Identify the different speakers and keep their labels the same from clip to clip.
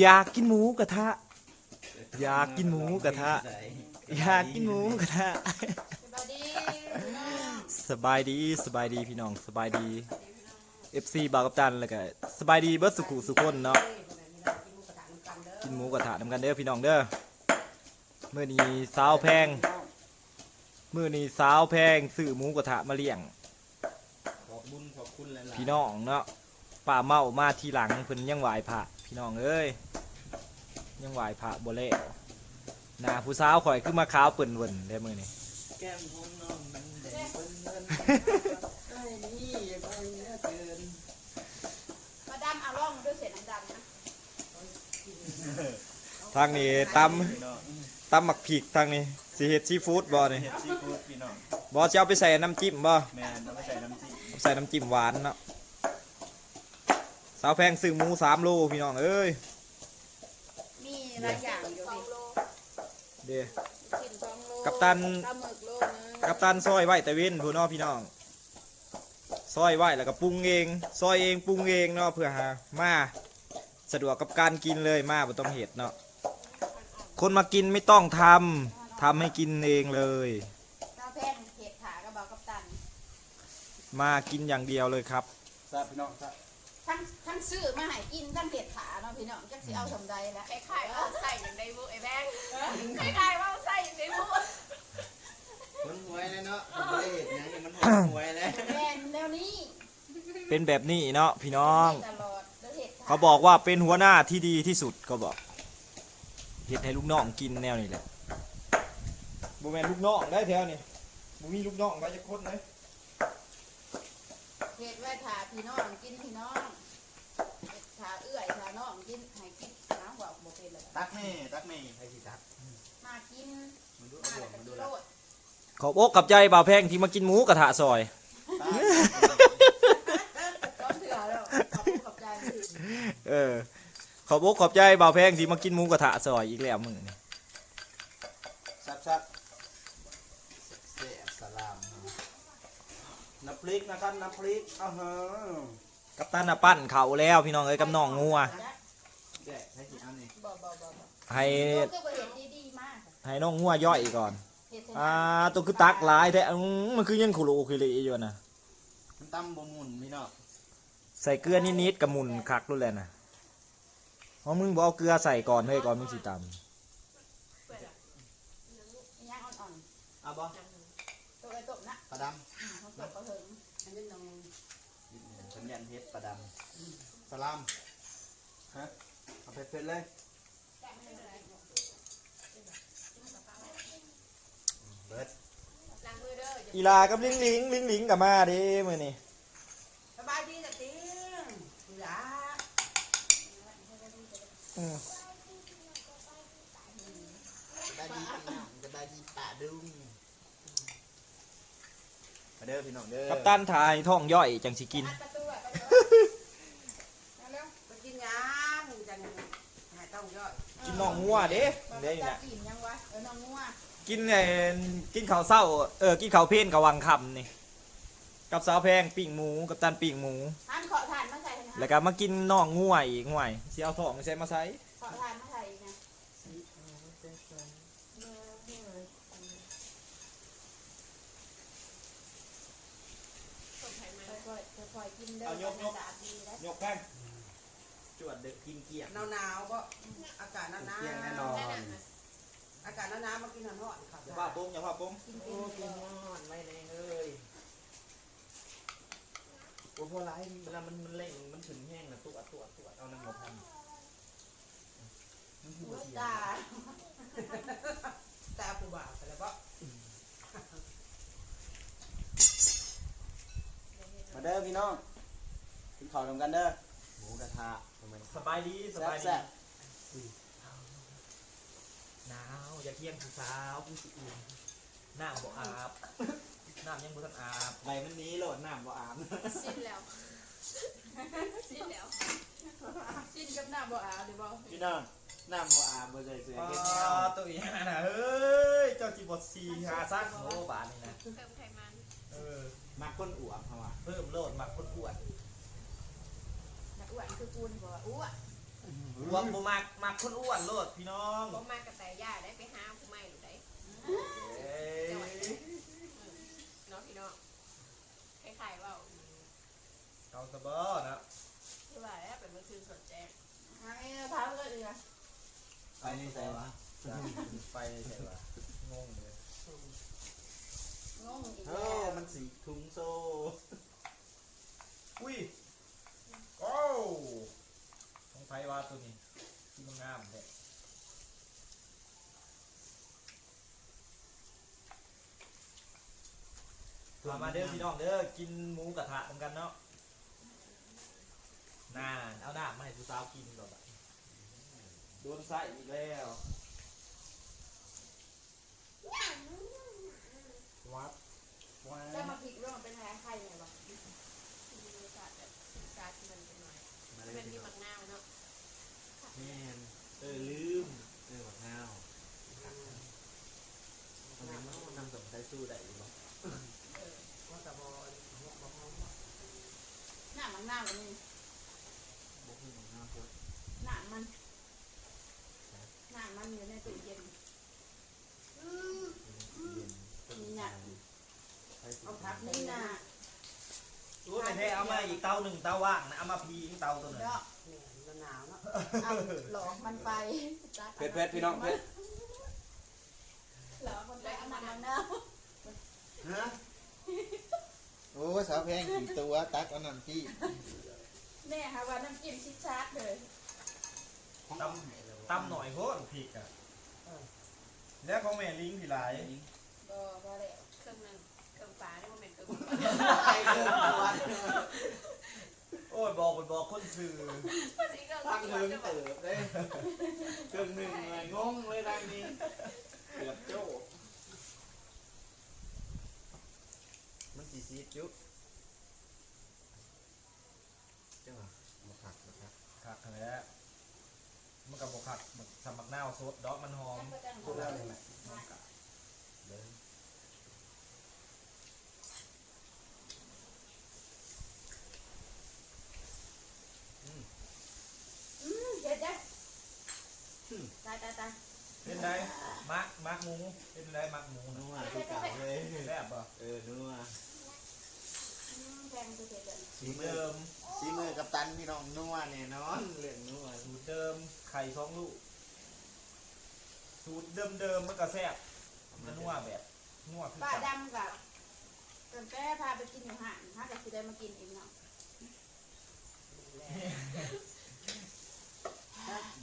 Speaker 1: อยากกินหมูกระทะ อยากกินหมูกระทะ อยากกินหมูกระทะ
Speaker 2: สบายดี
Speaker 1: สบายดีสบายดีพี่น้องสบายดี FC บาวกับจันแล้วก็สบายดีเบิร์ดสุขุสุคนเนาะกินหมูกระทะนำกันเด้อพี่น้องเด้อมื้อนี้สาวแพงมื้อนี้สาวแพงซื้อหมูกระทะมาเลี้ยง
Speaker 3: ขอบบุญขอบคุณหลายๆ
Speaker 1: พี่น้องเนาะป่าเมามาทีหลังเพิ่นยังไหวพระ พี่น้องเอ้ยยังไหวพระบ่แล้วหน้าผู้สาวข่อยคือมาขาวเปิ่นเวินได้มื้อนี้
Speaker 3: แก้มของน้องมันแดงเปิ้นเงินไอ้นี่อย่าไปเนื้อเกิน
Speaker 2: มาดำเอาล่องด้วยเศษน้ำดำนะ
Speaker 1: ทางนี้ตำ
Speaker 3: พี่น้อง
Speaker 1: ตำหมักผิกทางนี้สิเฮ็ดซีฟู้ดบ่นี่
Speaker 3: เห็ดซีฟู้ดพี่น้อง
Speaker 1: บ่สิเอาไปใส่น้ำจิ้มบ่
Speaker 3: แม่นเอาไปใส่น้ำจิ้ม
Speaker 1: ใส่น้ำจิ้มหวานเนาะสาวแพงซื้อหมู3โลพี่น้องเอ้ย
Speaker 2: มีหลายอย่างอยู่ดิ
Speaker 1: เด้อ
Speaker 2: กินสองโล
Speaker 1: กัปตัน
Speaker 2: ปลาหมึกโลนึง
Speaker 1: กับตันซอยไว้แต่เว้นผู้เน้องพี่น้องซอยไว้แล้วก็ปรุงเองซอยเองปรุงเองเนาะเพื่อหามาสะดวกกับการกินเลยมาบ่ต้องเห็ดเนาะคนมากินไม่ต้องทำทำให้กินเองเลย
Speaker 2: น้าแพงเห็ดขากับเบากัปตัน
Speaker 1: มากินอย่างเดียวเลยครับ
Speaker 3: ทราบพี่น้องทราบ
Speaker 2: ทั้ งทั้งซื้อมาให้กินทั้งเห็ดขาเนาะพี่น้องจักสิเอาสำใดละ
Speaker 4: ไอ้ไข่ว่าใส่อย่างในบุไอ้แบงค์ไอ้ไข่ว่าใส่อย่างในบุ
Speaker 3: คนหวยเลยเนาะคนบ่ได้เห็ดหยังนี่มันหวยแล้ว
Speaker 2: แม่นแนวนี้
Speaker 1: เป็นแบบนี้เนาะพี่น้อง
Speaker 2: ตลอดแล้วเห็ดขา
Speaker 1: เขาบอกว่าเป็นหัวหน้าที่ดีที่สุดก็บอกเห็ดให้ลูกน้องกินแนวนี้แหละบ่แม่นลูกน้องได้แถวนี่บ่มีลูกน้องไปจะคนเลย
Speaker 2: เห็ดไว้ถาพี่น้องกินพี่น้องเห็ดขาเอื้อยขาน้องกินให้กินน้ำบอกบ่เป็นเลย
Speaker 3: ตักแม่ตักแม่ให้สิตัก
Speaker 2: มากิน
Speaker 3: มันดู
Speaker 2: มา
Speaker 3: เอา
Speaker 2: แล้ว
Speaker 3: บ่
Speaker 2: ก็
Speaker 3: มัน
Speaker 2: กิ
Speaker 3: ดู
Speaker 2: น
Speaker 3: แล
Speaker 2: โลด
Speaker 1: ขอบอกกับใจบ่าวแพงที่มากินหมูกระทะซอย
Speaker 2: ต้นเถื่อแล้วขอบคุณขอบใจ
Speaker 1: เออ ขอบอกขอบใจบ่าวแพงที่มากินหมูกระทะซอยอีกแล้วมึงนี่
Speaker 3: ซับซับเสียสลามน้ำพริกนะครับน้ำพริกอ้าวเฮ้อ
Speaker 1: กับตันน่ะปั้นเขาแล้วพี่น้องเอ้ยกับน้องงัว
Speaker 3: แกะให้สิเอานี่
Speaker 2: บ่บ่บ่บ่
Speaker 1: ให้
Speaker 2: ก็บ่เห็นดีๆมาก
Speaker 1: ให้น้องงัวย่อยก่อน
Speaker 2: เห็ด
Speaker 1: อ่าตัวคือตักหลายแท้อื้อมันคือยังขุโลคุลีอยู่นะ
Speaker 3: มันตำบ่หมุนพี่น้อง
Speaker 1: ใส่เกลือนิดๆกับหมุนคักรู้แหละนะเพราะมึงบอกเอาเกลือใส่ก่อนเฮ้ยก่อนมึงสิต
Speaker 2: ย่างอ่อน
Speaker 3: เอาบ่
Speaker 2: ๆตัวไอ้ตบนะ
Speaker 3: ปลาด
Speaker 2: อืมเขาตบเขาถึงอันนี้น้องำ
Speaker 3: สัญญาณเพชรปลาดำสลามฮะ เอาเผ็ดๆเลยเบิด
Speaker 4: ล้างมือเด้อำ
Speaker 1: อีลากับลิงลิงลิงลิงกับมาเดิมือนี่
Speaker 2: สบายดีจ้ะติงหลา
Speaker 1: อืม
Speaker 3: สบายดีพี่น้องสบายดีป่าดุงมาเด้อพี่น้องเด้อ
Speaker 1: กับตันถ่ายท้องย่อยจังสิกิน
Speaker 2: อัดประตูอะเร็ว
Speaker 5: ไปกินยางจังหายต้องย่อย
Speaker 1: กินน่องงัวเด้
Speaker 2: ๆ
Speaker 1: เด้นี่
Speaker 2: จะ
Speaker 1: นะ
Speaker 2: กินยังวะเออน้องงัว
Speaker 1: กินไอ้กินข้าวเศร้า เออ กินข้าวเพลนกับวังคำนี่ กับสาวแพงปิ้งหมูกับตันปิ้งหมู
Speaker 2: ทานขอทานมาใส่นะ
Speaker 1: แล้วก็มากินน่องงัวอีกง่วยสิเอาท้องใส่มาใส่
Speaker 2: ขอทานมาใส่นะค่อยๆค่อยๆกินเด้อดาดีแล้ว
Speaker 1: ยกแพงจวดเด็กกินเกียง
Speaker 5: หนาวหนาวๆก็ อากาศหนาวหนา
Speaker 3: เที่ยงแน่นอ
Speaker 5: วนอากาศหนาวหนาวๆมากินหอนหอนครับ
Speaker 1: อย่าพาปุ้มอย่าพาปุ้ม
Speaker 2: กิน
Speaker 3: โอ้
Speaker 2: เป็น
Speaker 3: กินนอนไม่เลยเอ้ยโอ้พอไรเวลามันมันเล่งมันถึงแห้งนะตัวตัวตัวเอาน้ำหมดทำมันหัวเทีย
Speaker 2: ตา
Speaker 5: แต่เอาปูบ่าวไปแล้วก็
Speaker 3: มาเด้อพี่น้องกินข้าวรวมกันเด้อหมูกระทะทำไม
Speaker 1: สบายดีส
Speaker 3: แซ่
Speaker 1: บาย
Speaker 3: บ
Speaker 1: ดี
Speaker 3: แซ่บ
Speaker 1: หนาวอย่าเที่ยงผู้สาวผู้สิอุ่นน้ำบ่อาบน้ำยังบ่ทันอาบ
Speaker 3: ไรมันหนี้โหลดน้ำบ่อาบ
Speaker 4: สิ้นแล้วสิ้นแล้ว
Speaker 2: กินกับน้ำบ่อาหรือบ่
Speaker 3: พี่น้องน้ำบ่อาบบ่ใส่เสื้อ
Speaker 1: อ๋อ
Speaker 3: เฮ็ดแนว
Speaker 1: ตัวอีห่าน่ะเฮ้ยเจ้าจิบดสีหาซักโอ้บาทนี่นะ
Speaker 4: เติมไขมัน
Speaker 1: เออ
Speaker 3: มักก้นอวบเขาว่า
Speaker 1: เพิ่มโลดหมักคนอ้วน
Speaker 2: นักอ้วนคือกูนี่บ่ว่าอ้วน
Speaker 1: เรวมบ่มักมักคนอ้วนโลดพี่น้อง
Speaker 4: ผมมากับแต่ย่าได้ไปหาผู้ใหม่หรือได
Speaker 1: เอ้ย
Speaker 4: เนาะพี่น้องคล้ายๆว่า
Speaker 1: เอาซะบ่นะ
Speaker 4: คือว่าแล้วเป็นเมื่อคืนสดแจ้ง
Speaker 2: ทางนี้เท้าก็ดีอะ
Speaker 3: ไปนี่ใส่วะ
Speaker 1: ไปใช่ปะงงเลย
Speaker 2: งงอีก
Speaker 3: โอ้
Speaker 2: แล้ว
Speaker 3: มันสีถุงโซ
Speaker 1: อุ้ยโอ้ของ ไผว่าตัวนี้ที่มันงามแท้มามาเด้อพี่น้องเด้อกินหมูกระทะเหมือนกันเนาะน่าเอาหน้ามาให้ผู้สาวกินก่อนบัดโดนใส่อีกแล้ววัดวัด
Speaker 2: จะมาผิดเรื่องเป็นแพ้ใครไงวะ
Speaker 4: มีรสชาติแบบชาติมันเป็นหน่อย
Speaker 3: มา
Speaker 4: มัน
Speaker 3: เลย
Speaker 4: มี
Speaker 3: พี่
Speaker 4: หมักหน้าเนาะ
Speaker 3: แม่นเออลืมเออบักนาวทำไมมันนำสมใช้สู้ได้อีกบ่
Speaker 5: ว่าแต่บอลหัวบอกน้อง
Speaker 2: หน้ามันหน้ามันนี่
Speaker 3: บ่คือบักนาวโคตร
Speaker 2: หน้ามันหน้ามันอยู่ในตู้เย็น
Speaker 3: เย็นต้นไม้ใช้สู้ได้
Speaker 2: นี่นะ
Speaker 1: รู้ไหมเท่เอามาอีกเตาหนึ่งเตาว่างนะเอามาพีอีกเตาตัวหนึ่ง
Speaker 2: เนาะ
Speaker 5: เนี่ยหนาวเนาะ
Speaker 2: เอาหลอกมันไป
Speaker 3: เพชรเพชรพี่น้องเพชร
Speaker 2: หลอกมันไปเอามันมาเนาะ
Speaker 3: ฮะโอ้สาวแพงกี่ตัวตักเอาน้ำจี้
Speaker 2: แม่ค่ะว่าน้ำจิ้มชิดชาร์จเลย
Speaker 1: ตำตำหน่อยโพดพริกอะแล้วของแม่ลิงที่หลาย
Speaker 2: ก็ก็แล้ว
Speaker 4: เครื่องนึงเครื่องฟ้านี่มันเป็นเครื่อง
Speaker 3: ไปเกินตัว
Speaker 1: โอ้ยบอกไปบอกคนสื่อ
Speaker 4: ภาษีเครื่อง
Speaker 3: พัก
Speaker 4: ฟ้า
Speaker 3: เฮิง
Speaker 4: จะแบบ
Speaker 3: เติบเลยเครื่องหนึ่งเลยงงเลยทางนี้เกือบโจ้มันสีซีดจุ๊บเจ้ามาผักนะครับ
Speaker 1: คักแหล้วมันกับบกคักแบบสมักนาวสดดอกมันหอม
Speaker 2: ก็จะห
Speaker 3: พูด
Speaker 2: อ
Speaker 3: แล้ว
Speaker 2: ม
Speaker 3: เลยไหมเลย
Speaker 2: อืมเด็ดจ้ะ ตายตายตาย
Speaker 1: เป็นไรมักมักหมูเป็นไรมักหมู
Speaker 3: นั
Speaker 1: นะ
Speaker 3: วคือเก่าเลย
Speaker 1: แซ่บป่ะ
Speaker 3: เออนัว
Speaker 2: อืมแกงจะเด็ดเลย
Speaker 3: สี
Speaker 1: สูตร
Speaker 3: มือ
Speaker 1: เดิม
Speaker 3: สีมือกับตันพี่น้องนัวแน่นอนเรื่องนัว
Speaker 1: สูตรเดิมไข่สองลูกสูตรเดิมเดิมๆมันก็แซ่บมันนัวแบบนัวคือ
Speaker 2: ป้า
Speaker 1: กัน
Speaker 2: ดำกับเติมแป้พาไปกินอยู่ห่านถ้าจะสิได้มากินเองเนาะ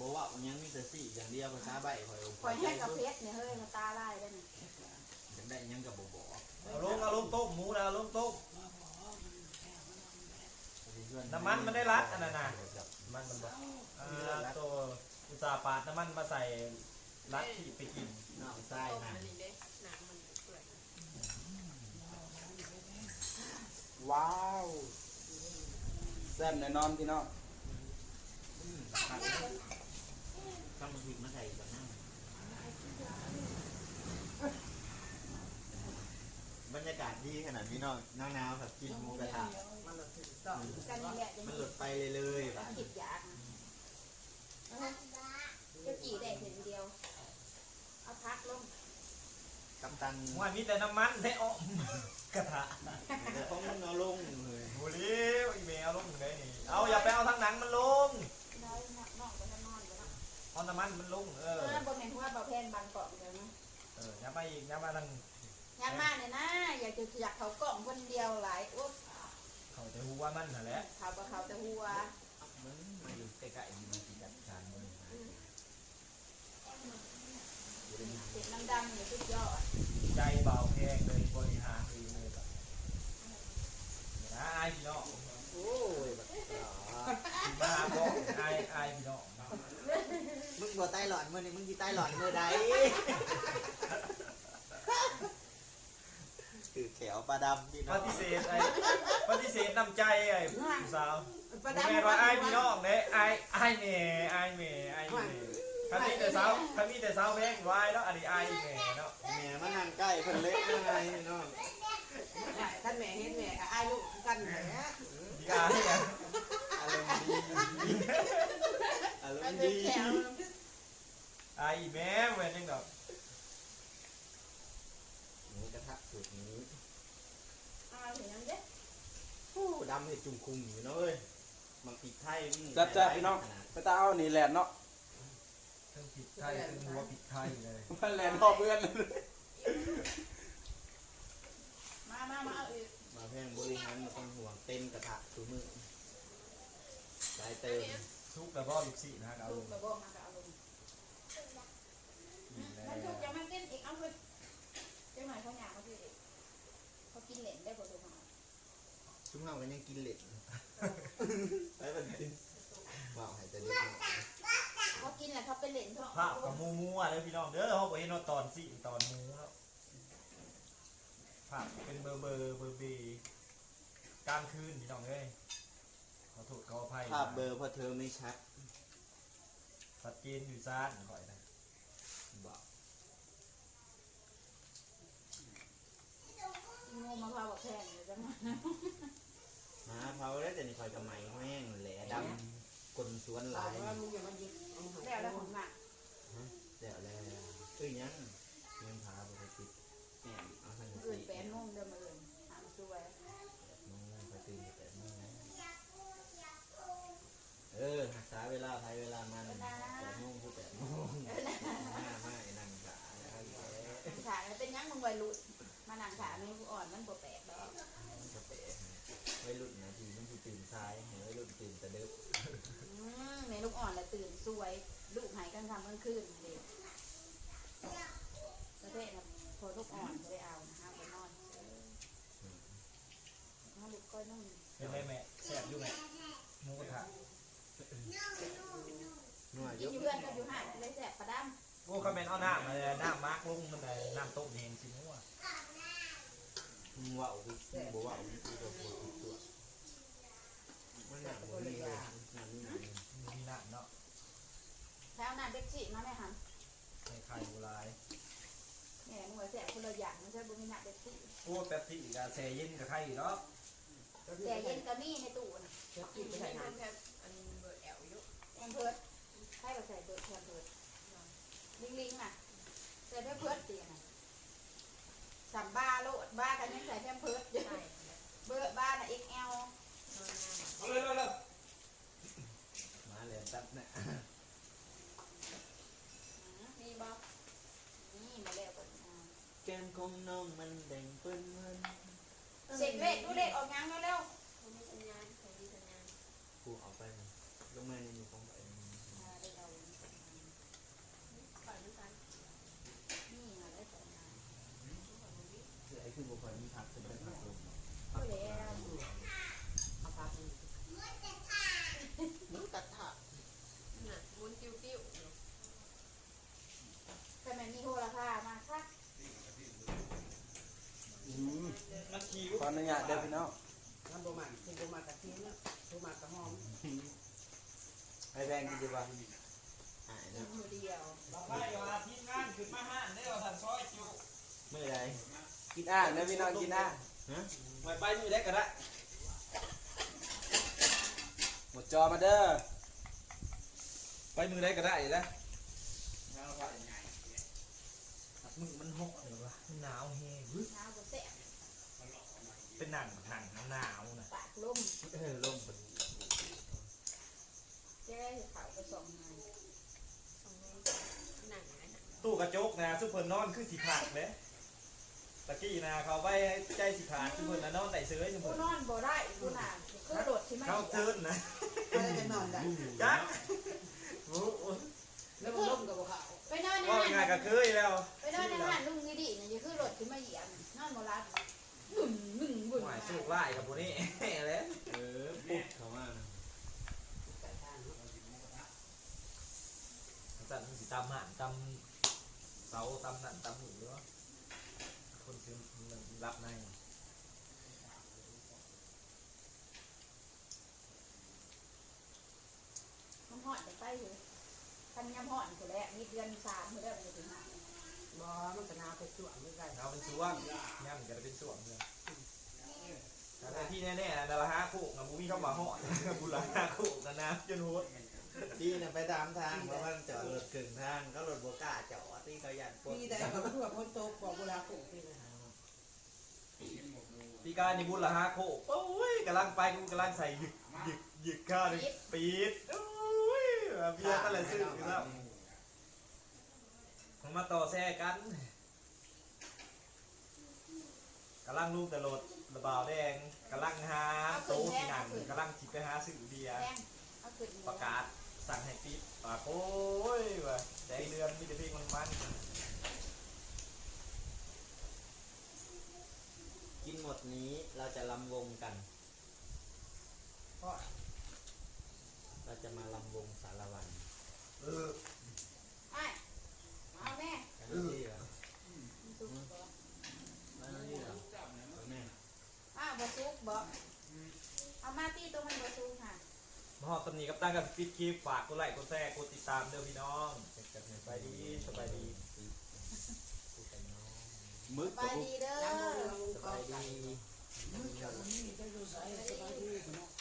Speaker 3: บอกว่ายังมีแต่สีอย่างเดียวภาษาใบคอย
Speaker 2: คอยให้กับเพชรเนี่ยเฮ้ยมาตาไล่ได้เนี่ย
Speaker 3: อยากได้ยังกับบอกบอก
Speaker 1: เอาลงเอาลงต้มหมูนะเอาลงต้มน้ำมันมันได้รัดอันนั้นน่ะ มันมันบอกอ่าตัวอุตสาห์ปาดน้ำมันมาใส่รัดที่ไปกิน
Speaker 3: น้องใต้
Speaker 4: ต้ม
Speaker 3: นะ
Speaker 4: มันนี่เด้หนังมันเปื่อย
Speaker 3: ว้าวแซ่บแน่นอนพี่น้อง ต้องมาถึงมาใส่กับน้ำบรรยากาศดีขนาดพี่น้องหนาวแบบกินหมูกระทะ
Speaker 5: มันถึงต้อ
Speaker 2: กันนี่แหละ
Speaker 3: มันหลุดไปเลยเลย
Speaker 2: จะจิบยาจะจีได้เห็นเดียว เอาพักลง
Speaker 3: กำตัน
Speaker 1: ว่ามีแต่น้ำมันได้ออกกระทะ
Speaker 3: เดี๋ยวต้องเอาลงเลย
Speaker 1: โอ้ยอีเมลลงได้นี่เอาอย่าไปเอาทั้งหนังมันลง
Speaker 2: แล้ว
Speaker 1: เอาน้ำมันมันลงเอ
Speaker 2: เอ
Speaker 1: อ
Speaker 2: อบนแม่นว่าเบาแพนบางเกาะเดียวนะ
Speaker 1: เอออย่ามาอีกอย่ามาทาง
Speaker 2: ยามมาเนี่ยนะ อยากจะอยากเขากล่องคนเดียวหลายโอ้
Speaker 1: เขาจะหูว่ามันน่ะแหละ
Speaker 2: เขาบ่เขาจะหัว
Speaker 3: มันมาอยู่ใกล้ๆมันกินจัดการมัน
Speaker 2: เห็นน้ำดำเนี่ยสุดยอด
Speaker 1: ใจเบาแพงเลยบริหารเองเลยแบบนะอายพี่น้อง
Speaker 3: โอ้ยแบบ
Speaker 1: สิมาหาบอกอายอายพี่น้อง
Speaker 3: มึงบ่ใต้หลอดมือนี่มึงกี่ใต้หลอดมือใดคือแขวปลาดำพี่น้
Speaker 1: ป
Speaker 3: อง
Speaker 1: ฏิเสธไอ้ปฏิเสธน้ำใจไอ้ผู้สาว
Speaker 2: ประ
Speaker 1: แม่
Speaker 2: ดำ
Speaker 1: ว่าไอ้ายพี่น้องเนี่ยไอ้ไอ้ายเมย์ไอ้ายเมย์ไอ้ายเมย์ถ้ามีแต่สาวถ้ามีแต่สาวแพงไว้เนาะอันนี้ไอ้ายเมย์เนาะ
Speaker 3: แม่มานั่งใกล้เพิ่นเล็กยังไงพี่น้อง
Speaker 5: ท่านแม่เห็นแม่กับไอ้ลูกกันแหละ
Speaker 1: ดีอายเนี่ย
Speaker 3: อารมณ์ดีอารม
Speaker 2: มัน
Speaker 3: ณ์
Speaker 2: เป็น
Speaker 3: ดี
Speaker 2: แถว
Speaker 1: ไอ้แม่เว้นยังดอก
Speaker 3: หมูกระทะสูตรนี้
Speaker 2: เอาเห็นยังเด้
Speaker 3: โอ้ดำให้จุ่มคุมอยู่เนาะเว้ยมังปีไทยมัน
Speaker 6: จัดจ้าพี่น้องไปตาเอานี่แหลนเนาะ
Speaker 1: เพิ่งผิดไทยเพิ่งหัวผิดไทยเลย
Speaker 6: มันแหลนพ่อเพื่อนเลย
Speaker 2: มามามาเอาอีก
Speaker 3: มาแพงบริหารมาต้องห่วงเต็มกระทะสูมือ ได้เติม
Speaker 1: ซุกแล้วก็ลูกศิษย์นะเอา
Speaker 2: ลู
Speaker 1: ล
Speaker 2: ก
Speaker 1: ง
Speaker 2: กระบอกมาก็เอาลง
Speaker 1: อีกแล้
Speaker 2: มันทุก
Speaker 1: ว
Speaker 2: จะมันกินอีกเอาไปเจ้าหน่อยเขาอยากเขากินอีกเขากินเหล็นได้บ่ถูกไหม
Speaker 3: ชุ่มเฮากันยังกินเหล็กไปบันกินว้าวหายใจเล็กน้อย
Speaker 2: เขากินแหละเขาเป็นเหล็นเขา
Speaker 1: ภาพกับมูมูอะเด้อพี่น้องเด้อเขาบอกเห็นว่าตอนสิตอนมูแล้วภาพเป็นเบอร์เบอร์เบอร์เบร์กลางคืนพี่น้องเอ้ยขอ โทษขออภัย
Speaker 3: ภาพเบอร์เพราะเธอไม่ชัด
Speaker 1: ชัดเจนอยู่ซ่านข่อยนะ
Speaker 3: บอก
Speaker 2: งูมาพาบอกแพงเลยจัง
Speaker 3: มาเผาแล้วแต่นี่คอยกระไหมแห้งแหล่ดำกลนสวนห
Speaker 5: ตา
Speaker 3: ลายย
Speaker 5: ว่ามึงอย่ามายิบเอาหา
Speaker 2: แล้วแล้วของหนัก
Speaker 3: เดี๋ยวแล้วเอ้ยยังยังพาปกติแม่เอาทาง
Speaker 2: อื่
Speaker 3: สี่
Speaker 2: นแปดโมงเดิมมาเลยหามช่วย
Speaker 3: โมงไปตื่นแต่โมงนะเออหักษาเวลาไทยเวลามันแต่โมงคือแต่โมงมาไม่นั่งขาแล้ว
Speaker 2: ขาเป็นยังมึงวัยรุ่นมานั่งขาไม่อ่อนมันปวดแปลกดอก
Speaker 3: กาแฟไม่รุ่นนะทีมันคือตื่นสายไม่รุ่นตื่นแต่ดึก
Speaker 2: อืมแม่ลูกอ่อนแล้วตื่นสวยลูกหายกลางค่ำกลางคืนเด็กประเทศนะพอลูกอ่อนไม่ได้เอานะห้ามไปนอนเอาลูกก้อยนุ่ม
Speaker 1: เป็นไรแม่แซ่บอยู่แม่หมูกระทะ
Speaker 3: นัว
Speaker 2: กิ
Speaker 3: ยุ
Speaker 2: นอยู่เพื่อนก็อยู่ห่างเลยแสบประดั้ม
Speaker 1: โอ้คอมเมนต์เอาน้ำมาเลยน้ำมาร์กลงมันเลยน้ำต้มเองสิมัว
Speaker 3: มึงว่าอุ้ยบอกว่าอุ้ยตัวตัวตัวมันหนักกว่านี้เลยหนักนี่
Speaker 1: มีน้ำเนาะ
Speaker 2: แล้วน้ำเด็กฉีดมาไหมคะ
Speaker 1: ในไข่โบราณ
Speaker 2: แม่มึงว่าแสบคนละอย่างไม่ใช่บุญมีน้ำเด็กฉีด
Speaker 1: โอ้แป๊บซี่กับแช่เย็นกับไข่เนาะ
Speaker 2: แต่เย็นก็มีในตู้นะ
Speaker 5: จะ
Speaker 4: กิ
Speaker 5: กิ
Speaker 4: น
Speaker 5: น
Speaker 4: ไป
Speaker 5: ไป
Speaker 4: ใช้
Speaker 5: ใส่
Speaker 4: น้ำ
Speaker 5: น้ำ
Speaker 4: แค่อันเบ
Speaker 2: มเพิร์ดให้เราใส่เบิร์ดแอมเพิร์ดลิงลิงน่ะใส่แค่เพิร์ดเตียน่ะสัมบ้าโลดบ้ากันยังใส่แค่เพิร์ดอยู่
Speaker 4: ใช่
Speaker 2: เบอร์บ้านอะ XL
Speaker 1: เอาเลยเอาเลย
Speaker 3: มาเลยตัดเนี่ย
Speaker 2: มีบ่นี่มาแล้วก่อนอ่า
Speaker 3: แก้มของน้องมันแดงเปิ้นมัน
Speaker 2: เช็คเลขดูเลขออกยังเร็ว
Speaker 4: ผมมีสัญญาณผมมีสัญญาณ
Speaker 3: กูเอาไปลงมาในมือของไป
Speaker 2: ๆอ่าเลขเอา
Speaker 4: ปล่อยมันกัน
Speaker 2: นี่มาแล้วก่อนอ่า
Speaker 3: คือไอ้คือบุคคลมีผักเป็นผักลง
Speaker 2: เอาแล้ว
Speaker 5: เอาปลาไป
Speaker 3: มึงตัดถา
Speaker 4: น่ะมุนติ้วติ้ว
Speaker 2: แต่มันมีโหราคามาค่ะ
Speaker 1: นักคิว
Speaker 6: ขออนุญาตเด้อพี่น้อง
Speaker 5: น้ำโบมันเป็นโบมันกะทิเนี่ยโบมันกะหอม
Speaker 3: ไอ้แพงกินดีกว่าหาย
Speaker 2: กิ
Speaker 3: นะ
Speaker 2: เดียว
Speaker 1: ต่อไปว่าทีมงานขึ้นมาห้านได้เราทันซอยจุ
Speaker 3: เมื่อไร
Speaker 6: กินอ่างเด้อพี่น้องกินอ่าง
Speaker 3: ฮะ
Speaker 1: ไปไปมือได้ก็ได้
Speaker 6: หมดจอมาเด้อ
Speaker 1: ไปมือได้ก็ได้แล้วมือมันหกเลยวะหนาวแห้ง
Speaker 2: น้ำก็แสบ
Speaker 1: เป็นหนังหนังหนาวนะ
Speaker 2: ปากลุ่ม
Speaker 3: เออล่มพอดี
Speaker 2: จะได้เขาไปส่งมา
Speaker 4: สองหนังนะ
Speaker 1: ตู้กระจกนะซุปเปอร์นอนคือสีขาดเลย ตะกี้นะเขาไปใจสีขาดซุปเปอร์นะนอนใส่เสื้อซุปเป
Speaker 2: กู
Speaker 1: อร์
Speaker 2: นอนบ่ได้กูน่ะคือโดดใช่ไหม
Speaker 1: เข้าเทินนะ
Speaker 5: อะไรจะนอนได้
Speaker 1: จักโอ้โห
Speaker 5: แล้วมันล่มกับเขา
Speaker 2: ไปนอนใน
Speaker 1: ก็
Speaker 2: ห้าง
Speaker 1: ง่ายก็เคยแล้ว
Speaker 2: ไปนอนในห้างลุงดีๆเนี่ยจะคือโดดขึ้นมาเหยียบนอนบ่รับบึ้มบึ้มบึ้ม
Speaker 1: หมายสูกไล่กับพวกนี้แล้ว
Speaker 3: เออปุ๊บเขามานะ
Speaker 5: ใส่ทานเนาะ
Speaker 1: จันสีตำหันตำเสาตำนั่นตำหมูเนาะ คนซื้อมันรับใน
Speaker 2: มันหอดไปไปเลยคันยำหอดกูแล้วมีเดือนสามเมื่อได้ไปถึงห้า
Speaker 5: บ่มันก็นาไปสวนไม่ได้
Speaker 1: เราเป็นส่วงย่ำจะเป็นส่วงเลยแต่ที่แน่ๆนะดาราฮาโคกนะบูมี่เข้ามาหอดบุราฮาโคกนะนะจนโหด
Speaker 3: ดีนะไปตามทางเพราะว่ามันจอดรถครึ่งทางก็รถโบกล้าจอดที่เขายันปน
Speaker 5: พี่ได้กับเพื่อคนโตกว่าเวลาปลูกพี่นะ
Speaker 1: พี่การนี่บุญละฮะโคโอ้ยกำลังไปกูกำลังใส่หยึกหยึกหยึกข้าวเลยปีดโอ้ยเบียร์ตั้งแต่ซื้อกันแล้วมาต่อแซ่กันกำลังลูกแต่รถระบาวแดงกำลังหาโต๊ะที่นั่งกำลังจิบไปหาซื้อเบียร์
Speaker 2: แดงเอาขึ้นหมู
Speaker 1: ประกาศ สั่งให้ปิดปากโอ้ยว่ะแดงเดือนมีแต่เพลงมันมัน
Speaker 3: กินหมดนี้เราจะลำวงกัน
Speaker 5: เพราะ
Speaker 3: เราจะมาลำวงสารวัน
Speaker 1: เออ
Speaker 2: ไอ้เอาแม่
Speaker 3: กันที่เหรอ
Speaker 2: ซุกบ่
Speaker 3: มาที่เหรอแม่
Speaker 2: อ้าวบ่ซุกบ่เอามาตีตัวมันบ่ซุกค่ะ
Speaker 1: มาหอด ตำหนีกับตั้งกับปิดคลิปฝากกดไลค์กดแชร์กดติดตามเด้อพี่น้องเป็นกันสบายดีสบายดี
Speaker 3: พูดกันน้อง
Speaker 6: มึก
Speaker 2: ไปดีเด้อ
Speaker 5: น้ำมัน
Speaker 3: สบายดี
Speaker 5: มือกับนี่ก็อยู่ใส่สบายดีนะ